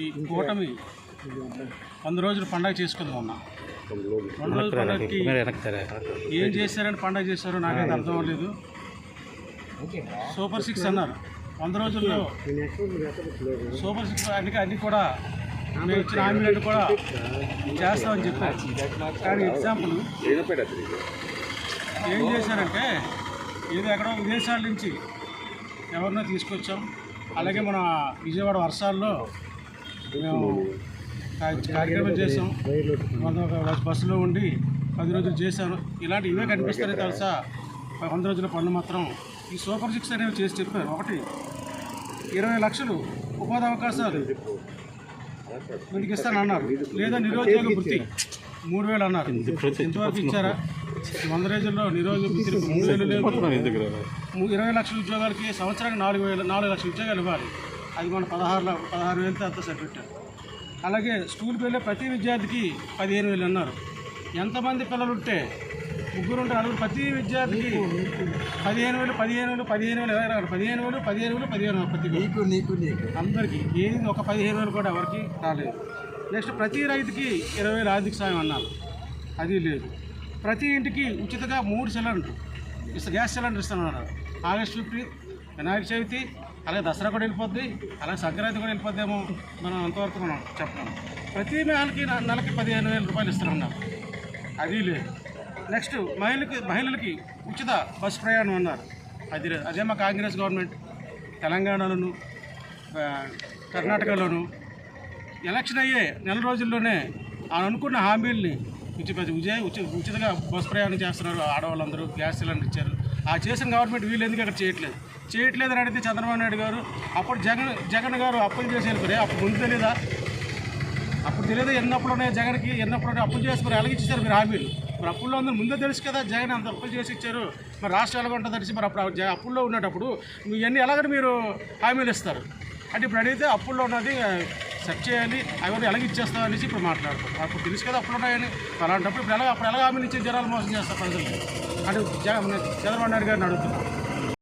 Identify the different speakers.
Speaker 1: ఈ కూటమి వంద రోజులు పండగ చేసుకుంది రోజుల పండగకి ఏం చేశారని పండగ చేశారో నాకైతే అర్థం అవ్వలేదు. సూపర్ సిక్స్ అన్నారు. వంద రోజుల్లో సూపర్ సిక్స్ అన్ని అన్ని కూడా మేము ఇచ్చిన హామీలన్నీ కూడా చేస్తామని చెప్పారు. కానీ ఎగ్జాంపుల్ ఏం చేశారంటే ఏదో ఎక్కడో విదేశాల నుంచి ఎవరినో తీసుకొచ్చాం. అలాగే మన విజయవాడ వర్షాల్లో మేము కార్యక్రమం చేసాం. వంద ఒక బస్సులో ఉండి పది రోజులు చేశాను ఇలాంటి ఇవే కనిపిస్తాయి తెలుసా? వంద రోజుల పనులు మాత్రం ఈ సూపర్ సిక్స్ అనేవి చేసి చెప్పారు. ఒకటి ఇరవై లక్షలు ఉపాధి అవకాశాలు వీటికి ఇస్తానన్నారు. లేదా నిరుద్యోగ వృత్తి మూడు వేలు అన్నారు. ఎంతవరకు ఇచ్చారా? వంద రోజుల్లో నిరుద్యోగ వృత్తికి మూడు వేలు లేదు. ఇరవై లక్షల ఉద్యోగాలకి సంవత్సరానికి నాలుగు వేల నాలుగు లక్షల ఉద్యోగాలు ఇవ్వాలి. అది మన పదహారు పదహారు వేలతో అంత సరిపెట్టారు అలాగే స్కూల్కి వెళ్ళే ప్రతి విద్యార్థికి పదిహేను వేలు అన్నారు. ఎంతమంది పిల్లలు ఉంటే ముగ్గురు ఉంటే నలుగురు ప్రతి విద్యార్థికి పదిహేను వేలు పదిహేను వేలు పదిహేను వేలు ఇరవై పదిహేను వేలు పదిహేను వేలు పదిహేను వేలు ప్రతి నీకు నీకు నీకు. అందరికీ. ఏది ఒక పదిహేను వేలు కూడా ఎవరికి రాలేదు. నెక్స్ట్ ప్రతి రైతుకి ఇరవై వేలు ఆర్థిక సాయం అన్నారు. అది లేదు. ప్రతి ఇంటికి ఉచితంగా మూడు సిలిండర్ ఇస్తా గ్యాస్ సిలిండర్ ఇస్తానన్నారు ఆగస్ట్ ఫిఫ్టీన్త్ వినాయక చవితి అలాగే దసరా కూడా వెళ్ళిపోద్ది అలాగే సంక్రాంతి కూడా వెళ్ళిపోద్దేమో మనం అంతవరకు మనం చెప్తున్నాం ప్రతి నెలకి నెలకి పదిహేను వేల రూపాయలు ఇస్తున్నాం అది లేదు. నెక్స్ట్ మహిళకి మహిళలకి ఉచిత బస్ ప్రయాణం అన్నారు. అది లేదు. అదే మా కాంగ్రెస్ గవర్నమెంట్ తెలంగాణలోను కర్ణాటకలోను ఎలక్షన్ అయ్యే నెల రోజుల్లోనే ఆయన అనుకున్న హామీల్ని ఉచిత ఉచిత ఉచితంగా బస్ ప్రయాణం చేస్తున్నారు ఆడవాళ్ళందరూ గ్యాస్ సిలిండర్ ఇచ్చారు. ఆ చేసిన గవర్నమెంట్ వీళ్ళు ఎందుకు అక్కడ చేయట్లేదు? చేయట్లేదు అని అడిగితే చంద్రబాబు నాయుడు గారు అప్పుడు జగన్ జగన్ గారు అప్పులు చేసి వెళ్ళిపోయి అప్పుడు ముందు తెలియదా అప్పుడు తెలియదు ఎన్నప్పుడు ఉన్నాయి జగన్కి ఎన్నప్పుడు అప్పులు చేసి మరి మీరు హామీలు. మరి అప్పుల్లో అందరూ ముందే తెలుసు కదా జగన్ అంత అప్పులు చేసి ఇచ్చారు. మరి రాష్ట్రాలు ఉంటుంది తెలిసి మరి అప్పుడు జగ- అప్పుల్లో ఉన్నప్పుడు ఇవన్నీ ఎలాగని మీరు హామీలు ఇస్తారు? అంటే ఇప్పుడు అడిగితే అప్పుల్లో ఉన్నది సెట్ చేయాలి అవన్నీ ఎలాగ ఇచ్చేస్తాం అనేసి ఇప్పుడు మాట్లాడతారు అప్పుడు తెలుసు కదా అప్పుడు ఉన్నాయని అలాంటప్పుడు ఇప్పుడు ఎలా అప్పుడు ఎలా హామీలు ఇచ్చి జనాలు మోసం చేస్తారు ప్రజలు అంటే జగన్ చంద్రబాబు నాయుడు గారిని అడుగుతున్నారు